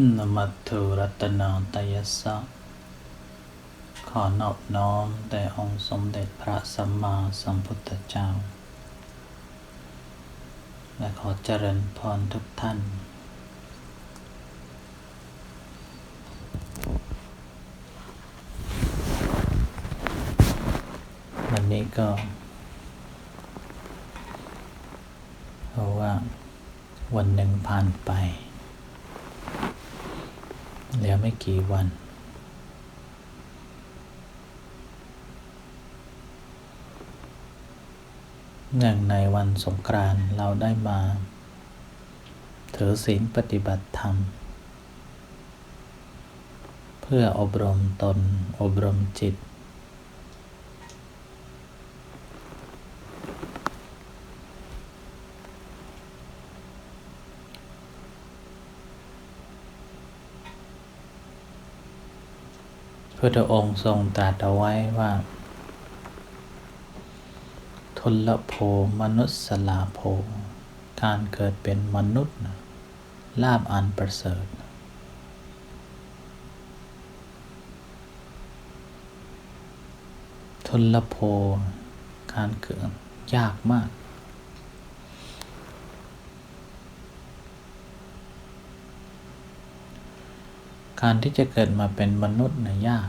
นมัตถุรัตนาตยสสะ ขอนอบน้อมแต่องค์สมเด็จพระสัมมาสัมพุทธเจ้า และขอเจริญพรทุกท่าน วันนี้ก็เพราะว่าวันหนึ่งผ่านไป เหลือไม่กี่วันอย่างในวันสงกรานต์เราได้มาถือศีลปฏิบัติธรรม เพื่ออบรมตนอบรมจิต พุทธองค์ทรงตรัสเอาไว้ว่า ทุลโภมนุษสลาโภ การเกิดเป็นมนุษย์ลาบอันประเสริฐ ทุลโภการเกิดยากมาก การที่จะเกิดมาเป็นมนุษย์นะยาก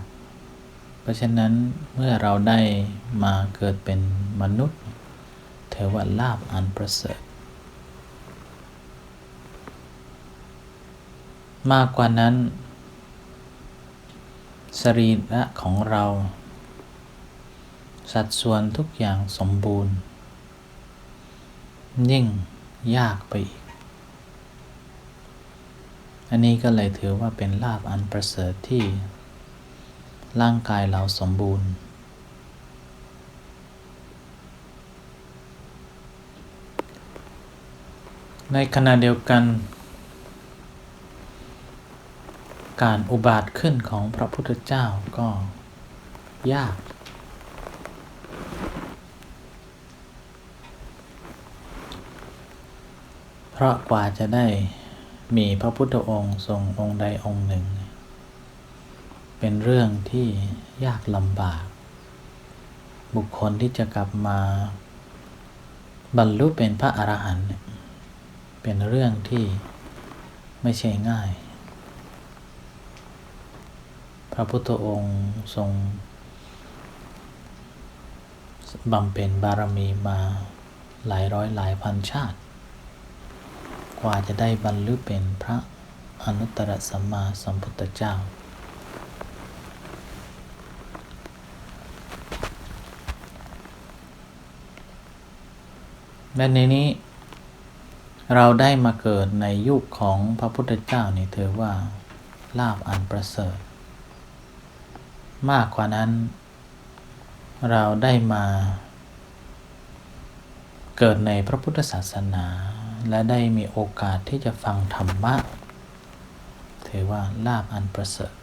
เพราะฉะนั้นเมื่อเราได้มาเกิดเป็นมนุษย์เทวลาบอันประเสริฐ มากกว่านั้น สรีระของเรา สัดส่วนทุกอย่างสมบูรณ์ ยิ่งยากไปอีก อันนี้ก็เลยถือว่าเป็นลาบอันประเสริฐที่ ร่างกายเราสมบูรณ์ ในขณะเดียวกัน การอุบัติขึ้นของพระพุทธเจ้าก็ยากเพราะกว่าจะได้ มีพระพุทธองค์ทรงองค์ใดองค์หนึ่ง เป็นเรื่องที่ยากลำบาก บุคคลที่จะกลับมา บรรลุเป็นพระอรหันต์เป็นเรื่องที่ไม่ใช่ง่าย พระพุทธองค์ทรงบำเพ็ญบารมีมาหลายร้อยหลายพันชาติ กว่าจะได้บรรลุเป็นพระอนุตตรสัมมาสัมพุทธเจ้า และในนี้เราได้มาเกิดในยุคของพระพุทธเจ้านี่ถือว่าลาบอันประเสริฐ มากกว่านั้น เราได้มาเกิดในพระพุทธศาสนา และได้มีโอกาสที่จะฟังธรรมะถือว่าลาบอันประเสริฐ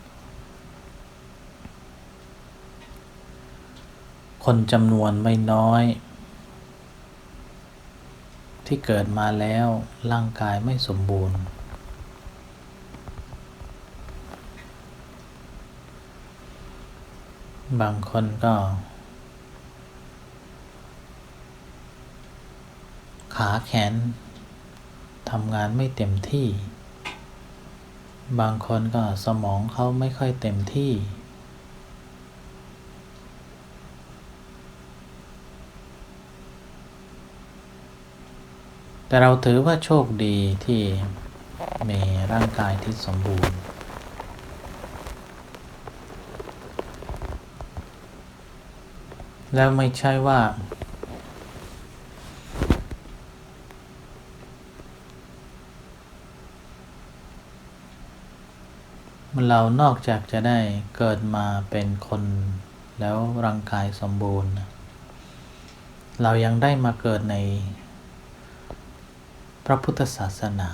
คนจำนวนไม่น้อย ที่เกิดมาแล้วร่างกายไม่สมบูรณ์ บางคนก็ขาแขน ทำงานไม่เต็มที่ บางคนก็สมองเขาไม่ค่อยเต็มที่ แต่เราถือว่าโชคดีที่มีร่างกายที่สมบูรณ์แล้วไม่ใช่ว่า เรานอกจากจะได้เกิดมาเป็นคนแล้วร่างกายสมบูรณ์ เรายังได้มาเกิดใน พระพุทธศาสนา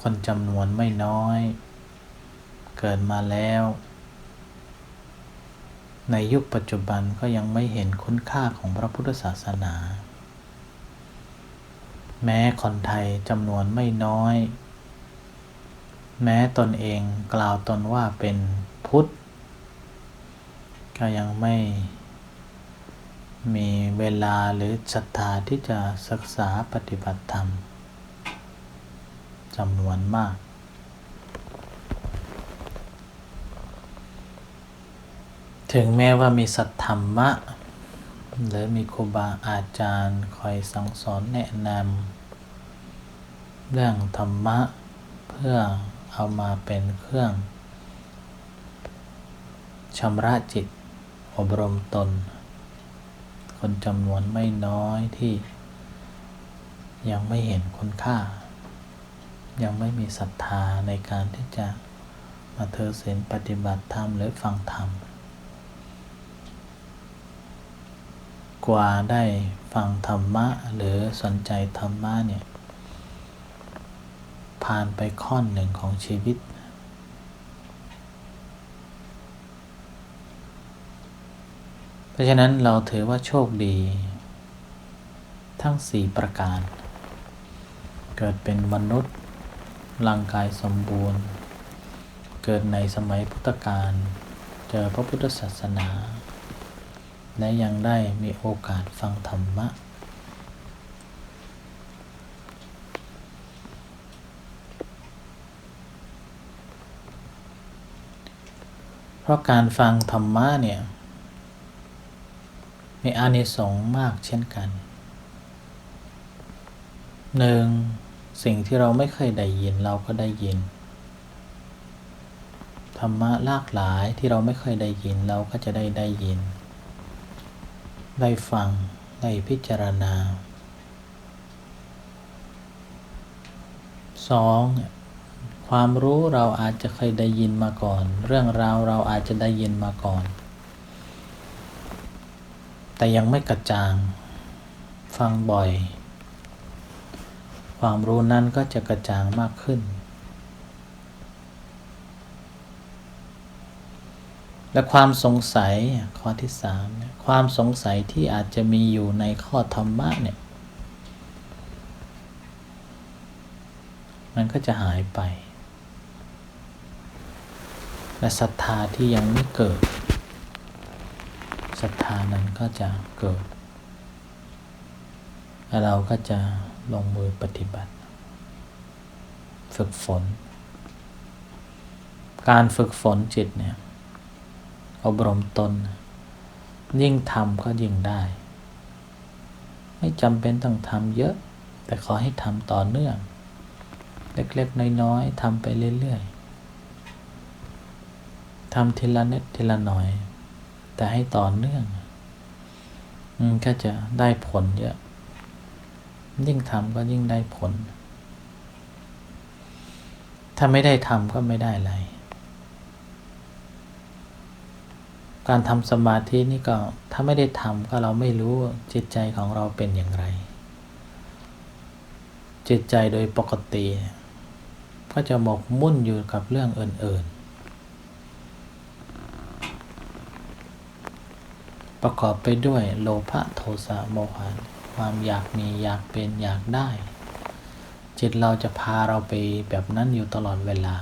คนจำนวนไม่น้อย เกิดมาแล้ว ในยุคปัจจุบันก็ยังไม่เห็นคุณค่าของพระพุทธศาสนา แม้คนไทยจำนวนไม่น้อย แม้ตนเองกล่าวตนว่าเป็นพุทธ ก็ยังไม่มีเวลาหรือศรัทธาที่จะศึกษาปฏิบัติธรรมจำนวนมาก ถึงแม้ว่ามีสัทธรรมะ หรือมีครูบาอาจารย์คอยสั่งสอนแนะนำเรื่องธรรมะเพื่อ เอามาเป็นเครื่องชำระจิต อบรมตน คนจำนวนไม่น้อยที่ ยังไม่เห็นคุณค่า ยังไม่มีศรัทธาในการที่จะมาเธอศีลปฏิบัติธรรมหรือฟังธรรม กว่าได้ฟังธรรมะหรือสนใจธรรมะเนี่ย ผ่านไปข้อนหนึ่งของชีวิต เพราะฉะนั้นเราถือว่าโชคดี ทั้งสี่ประการ เกิดเป็นมนุษย์ร่างกายสมบูรณ์ เกิดในสมัยพุทธกาลเจอพระพุทธศาสนา และยังได้มีโอกาสฟังธรรมะ เพราะการฟังธรรมะเนี่ย มีอานิสงส์มากเช่นกันหนึ่งสิ่งที่เราไม่เคยได้ยินเราก็ได้ยิน ธรรมะหลากหลายที่เราไม่เคยได้ยินเราก็จะได้ได้ยิน ได้ฟัง ได้พิจารณาสอง ความรู้เราอาจจะเคยได้ยินมาก่อน เรื่องราวเราอาจจะได้ยินมาก่อน แต่ยังไม่กระจ่าง ฟังบ่อย ความรู้นั้นก็จะกระจ่างมากขึ้น และความสงสัยข้อที่สามความสงสัยที่อาจจะมีอยู่ในข้อธรรมะเนี่ยมันก็จะหายไป และศรัทธาที่ยังไม่เกิดศรัทธานั้นก็จะเกิด และเราก็จะลงมือปฏิบัติ ฝึกฝน การฝึกฝนจิตเนี่ยอบรมตน ยิ่งทำก็ยิ่งได้ ไม่จำเป็นต้องทำเยอะ แต่ขอให้ทำต่อเนื่อง เล็กๆ น้อยๆทำไปเรื่อยๆ ทำทีละนิดทีละหน่อย แต่ให้ต่อเนื่องมันก็จะได้ผลเยอะ ยิ่งทำก็ยิ่งได้ผล ถ้าไม่ได้ทำก็ไม่ได้อะไร การทำสมาธินี่ก็ถ้าไม่ได้ทำก็เราไม่รู้จิตใจของเราเป็นอย่างไร จิตใจโดยปกติ ก็จะหมกมุ่นอยู่กับเรื่องอื่น ประกอบไปด้วยโลภะโทสะโมหะความอยากมีอยากเป็นอยากได้ จิตเราจะพาเราไปแบบนั้นอยู่ตลอดเวลา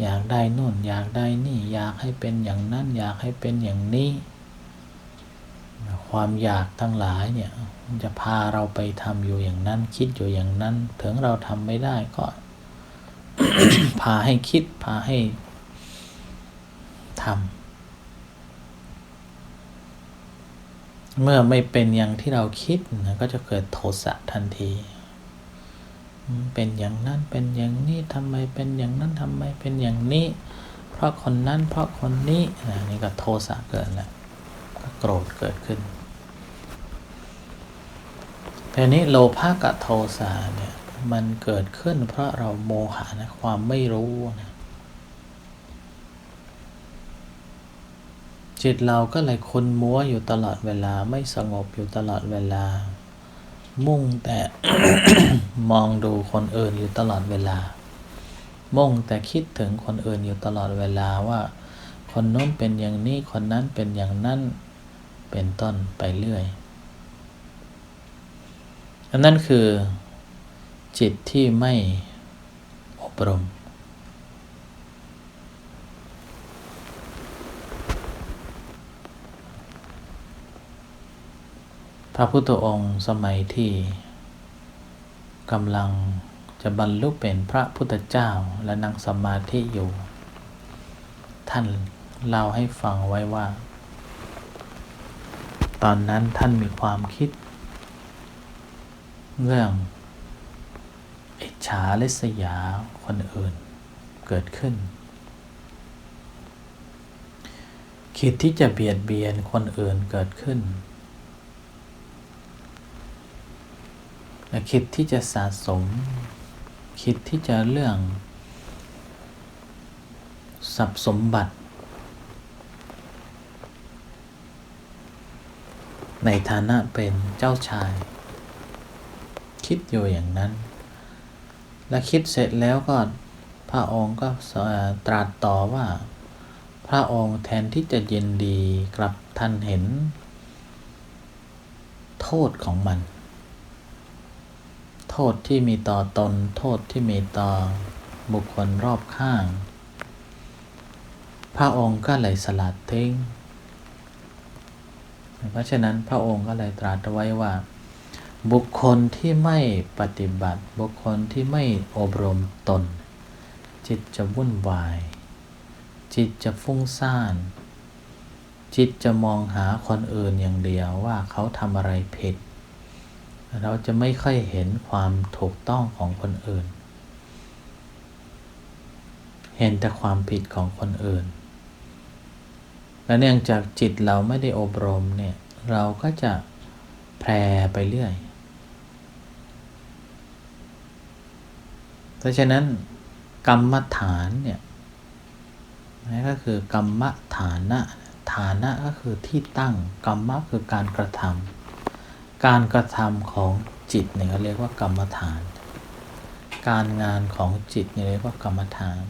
อยากได้นู่นอยากได้นี่อยากให้เป็นอย่างนั้นอยากให้เป็นอย่างนี้ ความอยากทั้งหลายเนี่ยจะพาเราไปทำอยู่อย่างนั้น คิดอยู่อย่างนั้น ถึงเราทำไม่ได้ก็ พาให้คิดพาให้ทำ เมื่อไม่เป็นอย่างที่เราคิดนะก็จะเกิดโทสะทันที เป็นอย่างนั้นเป็นอย่างนี้ทำไมเป็นอย่างนั้นทำไมเป็นอย่างนี้ เพราะคนนั้นเพราะคนนี้นะนี่ก็โทสะเกิดแล้วก็โกรธเกิดขึ้นแต่นี้โลภะกับโทสะเนี่ยมันเกิดขึ้นเพราะเราโมหะนะความไม่รู้นะ จิตเราก็เลยคุณมัวอยู่ตลอดเวลาไม่สงบอยู่ตลอดเวลา มุ่งแต่มองดูคนอื่นอยู่ตลอดเวลา มุ่งแต่คิดถึงคนอื่นอยู่ตลอดเวลาว่า คนโน้นเป็นอย่างนี้คนนั้นเป็นอย่างนั้นเป็นต้นไปเรื่อยอันนั่นคือจิตที่ไม่อบรม พระพุทธองค์สมัยที่กำลังจะบรรลุเป็นพระพุทธเจ้าและนั่งสมาธิอยู่ ท่านเล่าให้ฟังไว้ว่า ตอนนั้นท่านมีความคิด เรื่องอิจฉาลิษยาคนอื่นเกิดขึ้น คิดที่จะเบียดเบียนคนอื่นเกิดขึ้นและ คิดที่จะสะสม คิดที่จะเรื่องทรัพย์สมบัติ ในฐานะเป็นเจ้าชาย คิดอยู่อย่างนั้น และคิดเสร็จแล้วก็พระองค์ก็ตรัสต่อว่า พระองค์แทนที่จะยินดีกลับท่านเห็น โทษของมัน ทษที่มีต่อตน โทษที่มีต่อบุคคลรอบข้าง พระองค์ก็เลยสลัดทิ้ง เพราะฉะนั้นพระองค์ก็เลยตรัสไว้ว่า บุคคลที่ไม่ปฏิบัติ บุคคลที่ไม่อบรมตน จิตจะวุ่นวาย จิตจะฟุ้งซ่าน จิตจะมองหาคนอื่นอย่างเดียวว่าเขาทำอะไรผิด เราจะไม่ค่อยเห็นความถูกต้องของคนอื่น เห็นแต่ความผิดของคนอื่น และเนื่องจากจิตเราไม่ได้อบรมเนี่ย เราก็จะแพร่ไปเรื่อย เพราะฉะนั้นกรรมฐานเนี่ยนั่นก็คือกรรมฐานะ ฐานะก็คือที่ตั้ง กรรมะคือการกระทำ การกระทำของจิตเนี่ยเขาเรียกว่ากรรมฐาน การงานของจิตเนี่ยเรียกว่ากรรมฐาน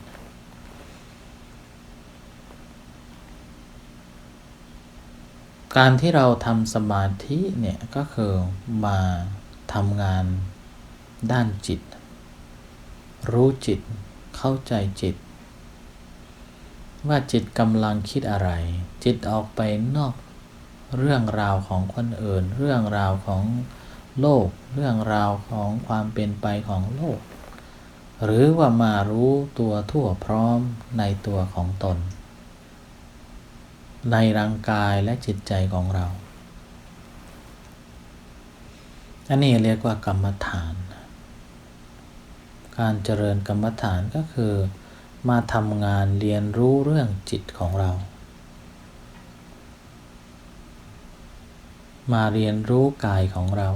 การที่เราทำสมาธิเนี่ยก็คือมาทำงานด้านจิต รู้จิต เข้าใจจิต ว่าจิตกำลังคิดอะไร จิตออกไปนอก เรื่องราวของคนอื่น เรื่องราวของโลก เรื่องราวของความเป็นไปของโลก หรือว่ามารู้ตัวทั่วพร้อมในตัวของตน ในร่างกายและจิตใจของเรา อันนี้เรียกว่ากรรมฐาน การเจริญกรรมฐานก็คือ มาทำงานเรียนรู้เรื่องจิตของเรา มาเรียนรู้กายของเรา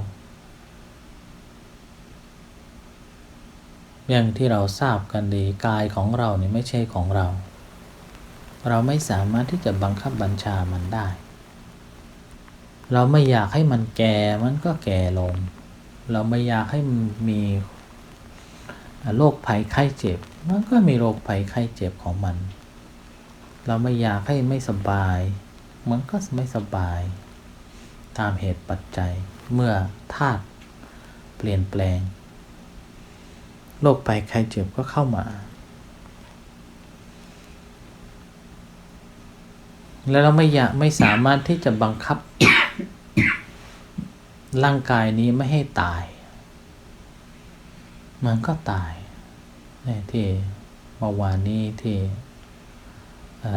อย่างที่เราทราบกันดีกายของเราเนี่ยไม่ใช่ของเรา เราไม่สามารถที่จะบังคับบัญชามันได้ เราไม่อยากให้มันแก่มันก็แก่ลง เราไม่อยากให้มันมีโรคภัยไข้เจ็บ มันก็มีโรคภัยไข้เจ็บของมัน เราไม่อยากให้ไม่สบาย มันก็ไม่สบาย ตามเหตุปัจจัยเมื่อธาตุเปลี่ยนแปลง โรคภัยไข้เจ็บก็เข้ามา แล้วเราไม่อยากไม่สามารถที่จะบังคับ ร่างกายนี้ไม่ให้ตาย มันก็ตายนี่ที่เมื่อวานนี้ที่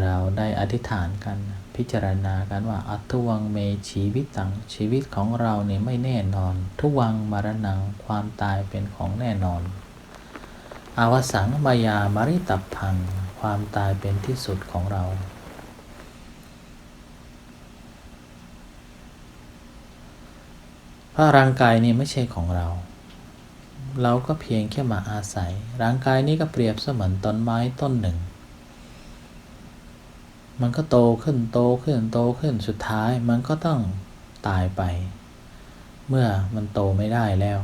เราได้อธิษฐานกัน พิจารณากันว่า อัตวังเมชีวิตตังชีวิตของเราเนี่ยไม่แน่นอน ทุวังมรณังความตายเป็นของแน่นอนอาวสังมายามาริตับพัง ความตายเป็นที่สุดของเราเพราะร่างกายนี้ไม่ใช่ของเรา เราก็เพียงแค่มาอาศัย ร่างกายนี้ก็เปรียบเสมือนต้นไม้ต้นหนึ่ง มันก็โตขึ้นโตขึ้นโตขึ้นสุดท้ายมันก็ต้องตายไป เมื่อมันโตไม่ได้แล้ว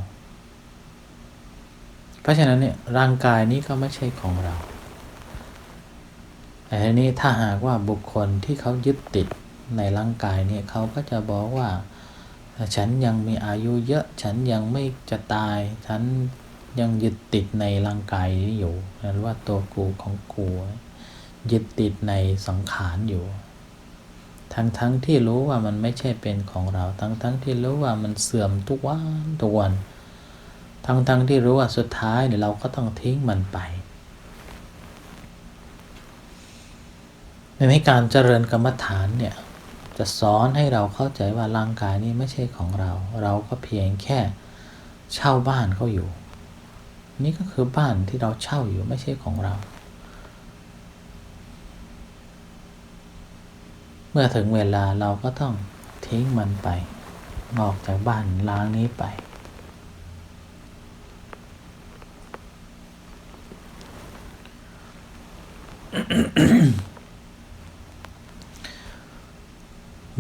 เพราะฉะนั้นเนี่ยร่างกายนี้ก็ไม่ใช่ของเราแต่ทีนี้ถ้าหากว่าบุคคลที่เขายึดติดในร่างกายเนี่ยเขาก็จะบอกว่าฉันยังมีอายุเยอะ ฉันยังไม่จะตาย ฉันยังยึดติดในร่างกายนี้อยู่หรือว่าตัวกูของกู ยึดติดในสังขารอยู่ ทั้งทั้งที่รู้ว่ามันไม่ใช่เป็นของเรา ทั้งทั้งที่รู้ว่ามันเสื่อมทุกวันทุกวัน ทั้งทั้งที่รู้ว่าสุดท้ายเนี่ยเราก็ต้องทิ้งมันไปในการเจริญกรรมฐานเนี่ยจะสอนให้เราเข้าใจว่าร่างกายนี้ไม่ใช่ของเรา เราก็เพียงแค่เช่าบ้านเขาอยู่ นี่ก็คือบ้านที่เราเช่าอยู่ไม่ใช่ของเรา เมื่อถึงเวลาเราก็ต้องทิ้งมันไป ออกจากบ้านล้างนี้ไป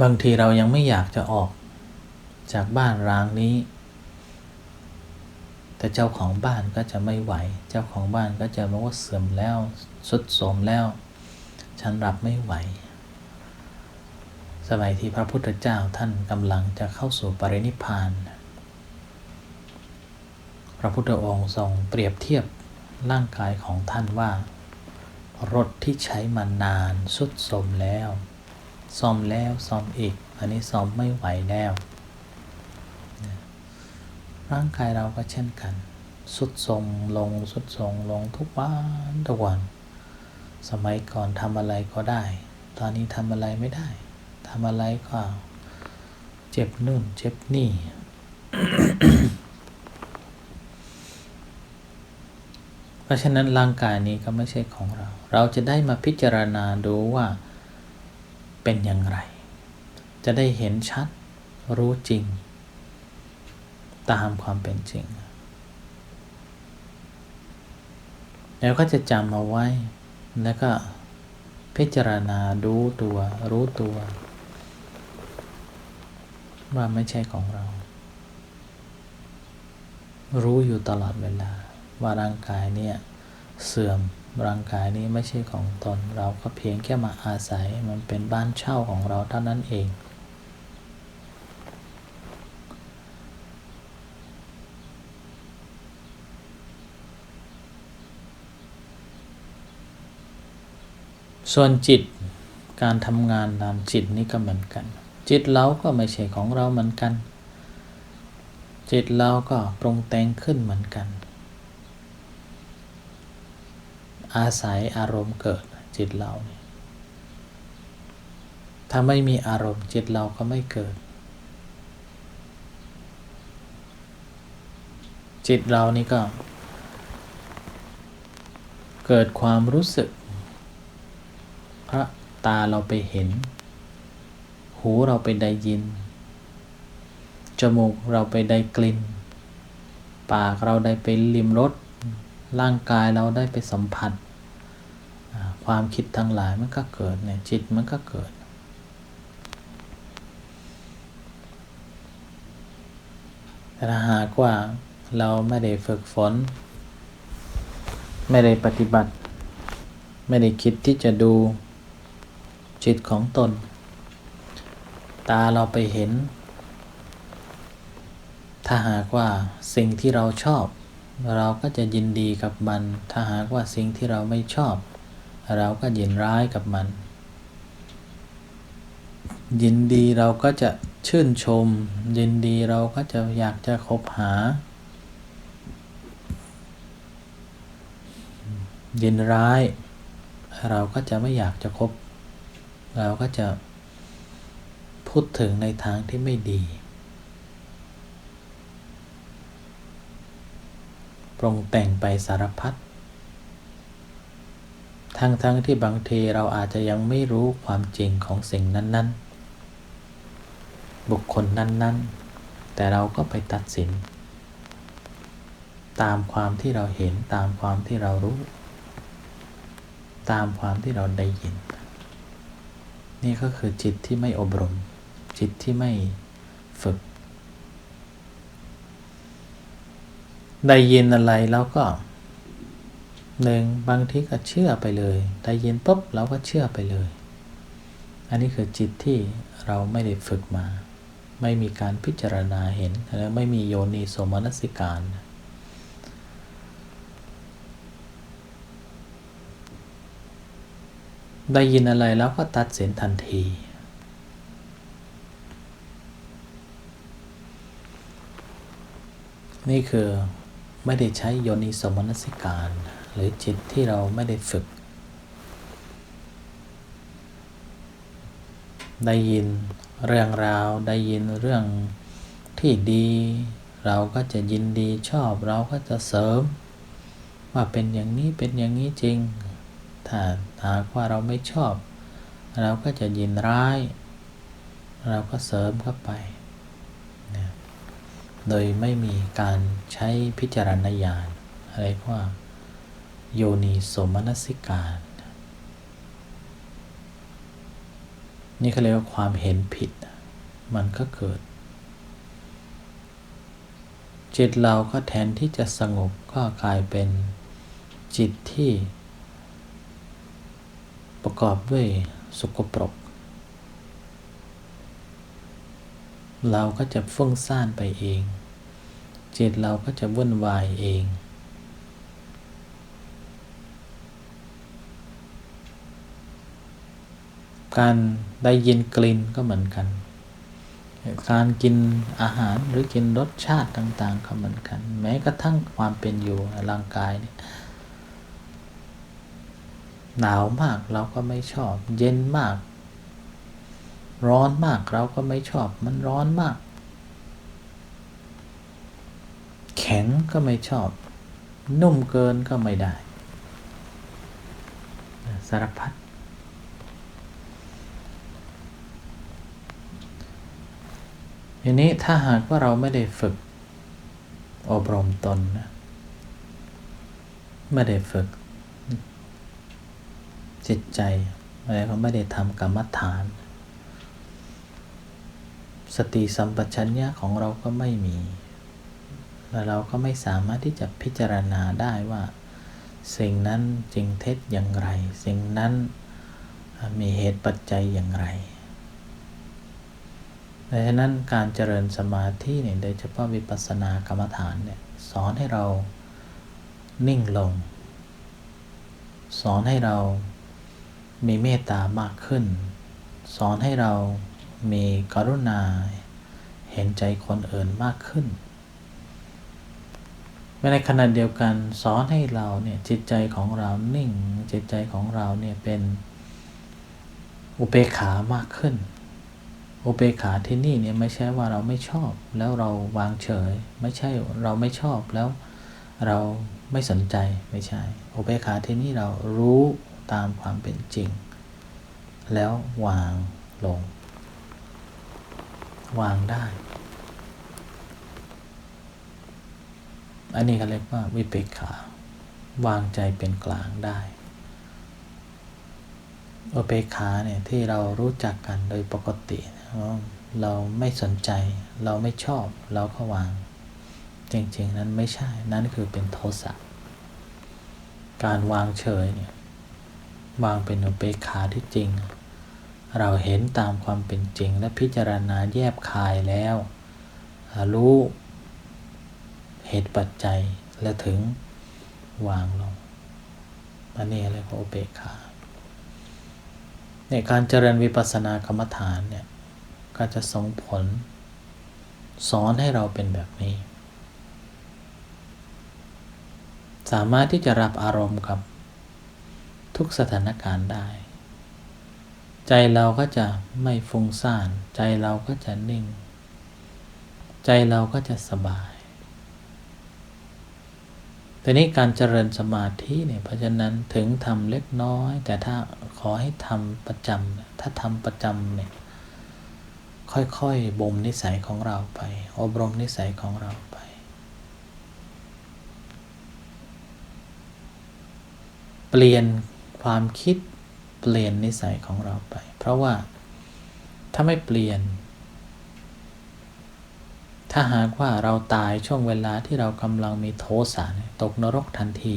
บางทีเรายังไม่อยากจะออกจากบ้านร้างนี้ แต่เจ้าของบ้านก็จะไม่ไหว เจ้าของบ้านก็จะบอกว่าเสื่อมแล้วสุดโทมแล้ว ฉันรับไม่ไหว สมัยที่พระพุทธเจ้าท่านกำลังจะเข้าสู่ปรินิพาน พระพุทธองค์ทรงเปรียบเทียบร่างกายของท่านว่า รถที่ใช้มานานสุดโทรมแล้ว ซ่อมแล้วซ่อมอีก อันนี้ซ่อมไม่ไหวแล้ว ร่างกายเราก็เช่นกัน สุดทรงลงสุดทรงลงทุกวันทุกวัน สมัยก่อนทำอะไรก็ได้ ตอนนี้ทำอะไรไม่ได้ ทำอะไรก็เจ็บนู่น เจ็บนี่เพราะฉะนั้นร่างกายนี้ก็ไม่ใช่ของเรา เราจะได้มาพิจารณาดูว่าเป็นอย่างไร จะได้เห็นชัดรู้จริง ตามความเป็นจริง แล้วก็จะจำเอาไว้แล้วก็พิจารณาดูตัวรู้ตัว ว่าไม่ใช่ของเรา รู้อยู่ตลอดเวลา ว่าร่างกายเนี่ยเสื่อมร่างกายนี้ไม่ใช่ของตน เราก็เพียงแค่มาอาศัยมันเป็นบ้านเช่าของเราเท่านั้นเอง ส่วนจิตการทำงานตามจิตนี่ก็เหมือนกัน จิตเราก็ไม่ใช่ของเราเหมือนกัน จิตเราก็ปรุงแต่งขึ้นเหมือนกัน อาศัยอารมณ์เกิดจิตเราเนี่ยถ้าไม่มีอารมณ์จิตเราก็ไม่เกิด จิตเรานี่ก็ เกิดความรู้สึก พระตาเราไปเห็น หูเราไปได้ยิน จมูกเราไปได้กลิ่น ปากเราได้ไปลิ้มรส ร่างกายเราได้ไปสัมผัส ความคิดทั้งหลายมันก็เกิดเนี่ยจิตมันก็เกิด แต่ถ้าหากว่าเราไม่ได้ฝึกฝน ไม่ได้ปฏิบัติ ไม่ได้คิดที่จะดูจิตของตน ตาเราไปเห็น ถ้าหากว่าสิ่งที่เราชอบ เราก็จะยินดีกับมัน ถ้าหากว่าสิ่งที่เราไม่ชอบ เราก็ยินร้ายกับมัน ยินดีเราก็จะชื่นชม ยินดีเราก็จะอยากจะคบหา ยินร้าย เราก็จะไม่อยากจะคบ เราก็จะ พูดถึงในทางที่ไม่ดี ปรุงแต่งไปสารพัด ทั้งๆทที่บางทีเราอาจจะยังไม่รู้ความจริงของสิ่งนั้น ๆ บุคคลนั้น ๆ แต่เราก็ไปตัดสิน ตามความที่เราเห็นตามความที่เรารู้ ตามความที่เราได้ยิน นี่ก็คือจิตที่ไม่อบรม จิตที่ไม่ฝึก ได้ยินอะไรแล้วก็หนึ่งบางทีก็เชื่อไปเลย ได้ยินปุ๊บเราก็เชื่อไปเลย อันนี้คือจิตที่เราไม่ได้ฝึกมา ไม่มีการพิจารณาเห็นและไม่มีโยนิโสมนสิการ ได้ยินอะไรแล้วก็ตัดสินทันที นี่คือไม่ได้ใช้โยนิสมนสิการ หรือจิตที่เราไม่ได้ฝึก ได้ยินเรื่องราวได้ยินเรื่องที่ดี เราก็จะยินดีชอบเราก็จะเสริม ว่าเป็นอย่างนี้เป็นอย่างนี้จริง ถ้าหากว่าเราไม่ชอบ เราก็จะยินร้าย เราก็เสริมเข้าไป โดยไม่มีการใช้พิจารณญาณอะไรว่าโยนีสมนสิการ นี่เขาเรียกว่าความเห็นผิด มันก็เกิด จิตเราก็แทนที่จะสงบก็กลายเป็นจิตที่ ประกอบด้วยสกปรก เราก็จะฟุ้งซ่านไปเอง จิตเราก็จะวุ่นวายเอง การได้ยินกลิ่นก็เหมือนกัน การกินอาหารหรือกินรสชาติต่าง ๆ ก็เหมือนกัน แม้กระทั่งความเป็นอยู่ร่างกายเนี่ยหนาวมากเราก็ไม่ชอบ เย็นมาก ร้อนมากเราก็ไม่ชอบ มันร้อนมาก แข็งก็ไม่ชอบ นุ่มเกินก็ไม่ได้ สารพัดทีนี้ถ้าหากว่าเราไม่ได้ฝึก อบรมตนนะไม่ได้ฝึก จิตใจอะไรก็ไม่ได้ทำกรรมฐาน สติสัมปชัญญะของเราก็ไม่มี และเราก็ไม่สามารถที่จะพิจารณาได้ว่า สิ่งนั้นจริงเท็จอย่างไร สิ่งนั้นมีเหตุปัจจัยอย่างไรดังนั้นการเจริญสมาธิเนี่ยโดยเฉพาะวิปัสสนากรรมฐานเนี่ยสอนให้เรานิ่งลง สอนให้เรามีเมตตามากขึ้น สอนให้เรามีกรุณา เห็นใจคนอื่นมากขึ้น ในขณะเดียวกันสอนให้เราเนี่ยจิตใจของเรานิ่ง จิตใจของเราเนี่ยเป็นอุเบกขามากขึ้น อุเบกขาที่นี่เนี่ยไม่ใช่ว่าเราไม่ชอบ แล้วเราวางเฉย ไม่ใช่เราไม่ชอบแล้วเราไม่สนใจไม่ใช่ อุเบกขาที่นี่เรารู้ตามความเป็นจริง แล้ววางลง วางได้ อันนี้เขาเรียกว่าวิเปกขา วางใจเป็นกลางได้โอเบกขาเนี่ยที่เรารู้จักกันโดยปกติเราไม่สนใจ เราไม่ชอบ เราก็วาง จริงๆ นั้นไม่ใช่ นั่นคือเป็นโทสะการวางเฉยเนี่ยวางเป็นอุเบกขาที่จริง เราเห็นตามความเป็นจริงและพิจารณาแยบคายแล้ว รู้ เหตุปัจจัยและถึงวางลงอันนี้เรียกว่าอุเบกขาในการเจริญวิปัสสนากรรมฐานเนี่ยก็จะส่งผล สอนให้เราเป็นแบบนี้ สามารถที่จะรับอารมณ์กับทุกสถานการณ์ได้ ใจเราก็จะไม่ฟุ้งซ่าน ใจเราก็จะนิ่ง ใจเราก็จะสบาย แต่นี้การเจริญสมาธิเนี่ยเพราะฉะนั้นถึงทำเล็กน้อย แต่ถ้าขอให้ทำประจำถ้าทำประจำเนี่ยค่อยๆบ่มนิสัยของเราไป อบรมนิสัยของเราไป เปลี่ยนความคิดเปลี่ยนนิสัยของเราไป เพราะว่าถ้าไม่เปลี่ยน ถ้าหากว่าเราตายช่วงเวลาที่เรากำลังมีโทสะตกนรกทันที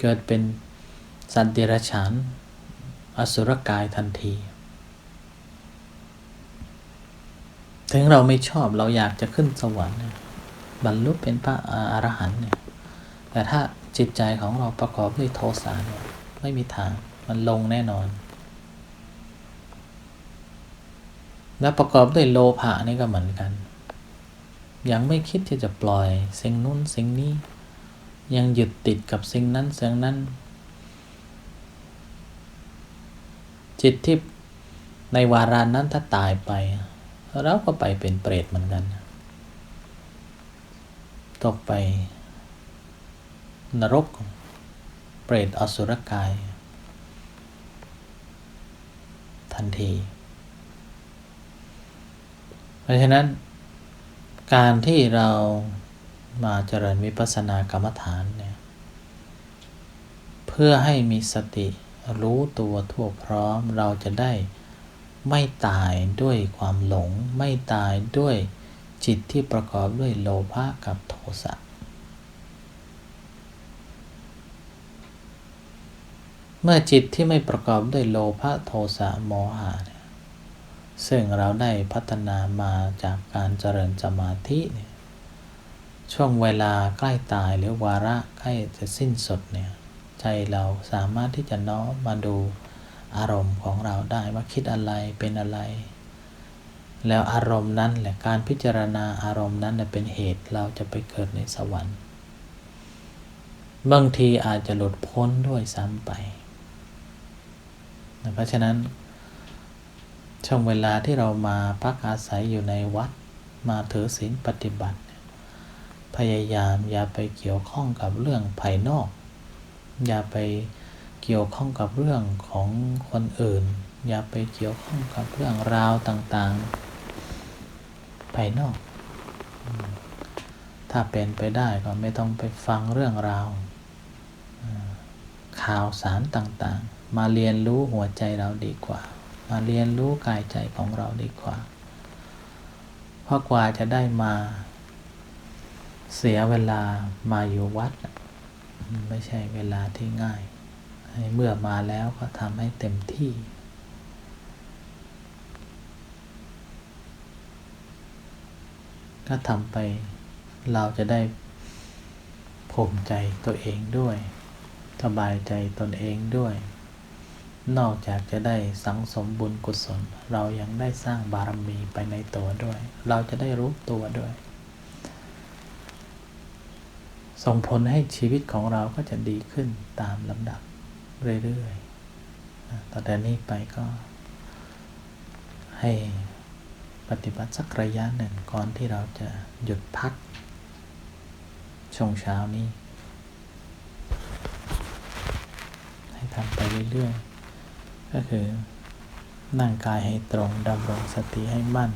เกิดเป็นสัตว์เดรัจฉาน อสุรกายทันที ถึงเราไม่ชอบเราอยากจะขึ้นสวรรค์บรรลุเป็นพระอรหันต์แต่ถ้าจิตใจของเราประกอบด้วยโทสะไม่มีทางมันลงแน่นอน และประกอบด้วยโลภะนี่ก็เหมือนกัน ยังไม่คิดที่จะปล่อยสิ่งนู้นสิ่งนี้ ยังยึดติดกับสิ่งนั้นสิ่งนั้น จิตที่ในวารานั้นถ้าตายไป เราก็ไปเป็นเปรตเหมือนกัน ตกไป นรก เปรตอสุรกาย ทันที เพราะฉะนั้น การที่เรามาเจริญวิปัสสนากรรมฐานเนี่ยเพื่อให้มีสติรู้ตัวทั่วพร้อมเราจะได้ไม่ตายด้วยความหลง ไม่ตายด้วยจิตที่ประกอบด้วยโลภะกับโทสะเมื่อจิตที่ไม่ประกอบด้วยโลภะโทสะโมหะเซึ่งเราได้พัฒนามาจากการเจริญสมาธิเนี่ยช่วงเวลาใกล้ตายหรือวาระใกล้จะสิ้นสุดเนี่ยใจเราสามารถที่จะน้อมมาดูอารมณ์ของเราได้ว่าคิดอะไรเป็นอะไร แล้วอารมณ์นั้นแหละการพิจารณาอารมณ์นั้นเป็นเหตุเราจะไปเกิดในสวรรค์บางทีอาจจะหลุดพ้นด้วยซ้ำไป เพราะฉะนั้น ช่วงเวลาที่เรามาพักอาศัยอยู่ในวัดมาถือศีลปฏิบัติ พยายามอย่าไปเกี่ยวข้องกับเรื่องภายนอก อย่าไปเกี่ยวข้องกับเรื่องของคนอื่น อย่าไปเกี่ยวข้องกับเรื่องราวต่างๆ ภายนอก ถ้าเป็นไปได้ก็ไม่ต้องไปฟังเรื่องราว ข่าวสารต่างๆ มาเรียนรู้หัวใจเราดีกว่า มาเรียนรู้กายใจของเราดีกว่า เพราะกว่าจะได้มา เสียเวลามาอยู่วัด ไม่ใช่เวลาที่ง่าย เมื่อมาแล้วก็ทำให้เต็มที่ก็ทำไปเราจะได้ภูมิใจตัวเองด้วย สบายใจตนเองด้วย นอกจากจะได้สังสมบุญกุศล เรายังได้สร้างบารมีไปในตัวด้วย เราจะได้รู้ตัวด้วย ส่งผลให้ชีวิตของเราก็จะดีขึ้นตามลำดับเรื่อยๆต่อแต่นี้ไปก็ ให้ปฏิบัติสักระยะหนึ่งก่อนที่เราจะหยุดพักช่วงเช้านี้ ให้ทำไปเรื่อยๆ ก็คือนั่งกายให้ตรงดำรงสติให้มั่น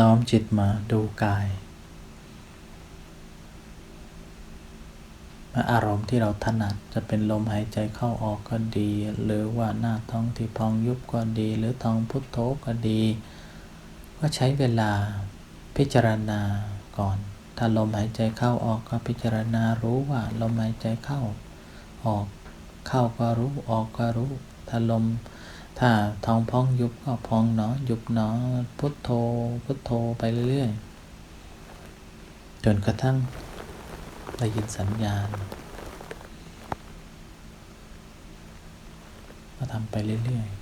น้อมจิตมาดูกายอารมณ์ที่เราถนัดจะเป็นลมหายใจเข้าออกก็ดี หรือว่าหน้าท้องที่พองยุบก็ดี หรือท้องพุทโธก็ดี ก็ใช้เวลาพิจารณาก่อน ถ้าลมหายใจเข้าออกก็พิจารณารู้ว่าลมหายใจเข้าออก เข้าก็รู้ออกก็รู้ ถ้าลม ถ้าท้องพองยุบก็พองเนาะยุบเนาะพุทโธพุทโธไปเรื่อยๆ จนกระทั่งได้ยินสัญญาณก็ทำไปเรื่อยๆ